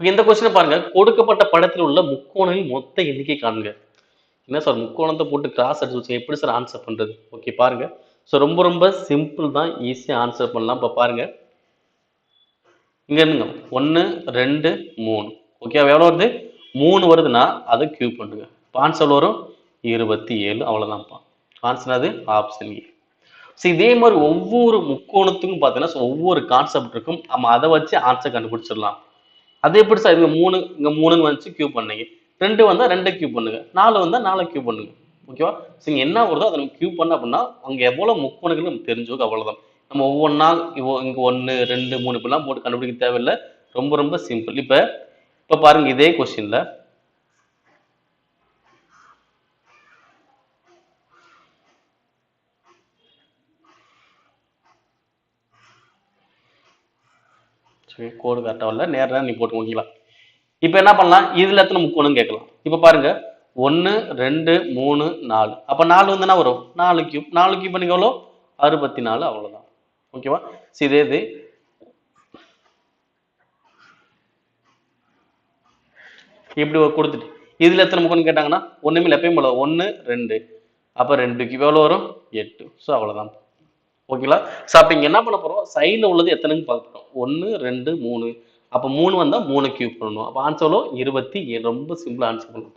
இந்த கொஸ்டினை பாருங்க. கொடுக்கப்பட்ட படத்தில் உள்ள முக்கோணங்களின் மொத்த எண்ணிக்கை காண்க என்ன சார் முக்கோணத்தை போட்டு கிராஸ் அடிச்சு வச்சு எப்படி சார் ஆன்சர் பண்ணுறது ஓகே பாருங்க. ஸோ ரொம்ப ரொம்ப சிம்பிள் தான் ஈஸியாக ஆன்சர் பண்ணலாம். இப்போ பாருங்க. இங்க இருந்துங்க. ஒன்று ரெண்டு மூணு. ஓகே எவ்வளோ வருது? மூணு வருதுன்னா அதை கியூ பண்ணுங்க. இப்போ ஆன்சர் வரும்? இருபத்தி ஏழு. அவ்வளோதான்ப்பா ஆன்சர் அது ஆப்ஷன் ஏ ஸோ இதே மாதிரி ஒவ்வொரு முக்கோணத்துக்கும் பார்த்தீங்கன்னா ஒவ்வொரு கான்செப்ட் இருக்கும். நம்ம அதை வச்சு ஆன்சர் கண்டுபிடிச்சிடலாம். அது எப்படி சார் இங்க மூணு இங்க மூணுன்னு வந்துச்சு கியூ பண்ணுங்க. ரெண்டு வந்தா ரெண்டு கியூ பண்ணுங்க. நாலு வந்தா நாலு கியூ பண்ணுங்க. ஓகேவா ஸோ என்ன வருதோ அதை நம்ம கியூ பண்ண அப்படின்னா அங்க எவ்வளவு முக்கோணங்கள் நம்ம தெரிஞ்சுக்க அவ்வளவுதான். நம்ம ஒவ்வொன்றா இங்க ஒன்று ரெண்டு மூணு இப்படிலாம் போட்டு கண்டுபிடிக்க தேவையில்லை. ரொம்ப ரொம்ப சிம்பிள் இப்போ இப்போ பாருங்க இதே கொஸ்டின்ல சரி கோடு கரெக்டாக இல்லை நேராக நீ போட்டு ஓகேங்களா இப்போ என்ன பண்ணலாம்? இதுல எத்தனை முக்கோணம் கேட்கலாம். இப்போ பாருங்க. ஒன்று ரெண்டு மூணு நாலு. அப்போ நாலு வந்து என்ன வரும்? நாலு கியூப் நாலு கியூப் பண்ணி எவ்வளோ அறுபத்தி நாலு அவ்வளோதான் ஓகேவா சரி இதே இது. இப்படி கொடுத்துட்டு. இதுல எத்தனை முக்கோணம் கேட்டாங்கன்னா ஒன்றுமே எப்பயும் போல ஒன்று ரெண்டு. அப்போ ரெண்டு கியூப் எவ்வளோ வரும்? எட்டு. ஸோ அவ்வளோதான் ஓகேங்களா? ஸோ அப்போ இங்கே என்ன பண்ண போகிறோம் சைடில் உள்ளது எத்தனைன்னு பார்த்துட்டோம் ஒன்று ரெண்டு மூணு. அப்போ மூணு வந்தால் மூணு கியூப் பண்ணணும். அப்போ ஆன்சர் இருபத்தி ஏழு. ரொம்ப சிம்பிள் ஆன்சர் பண்ணணும்.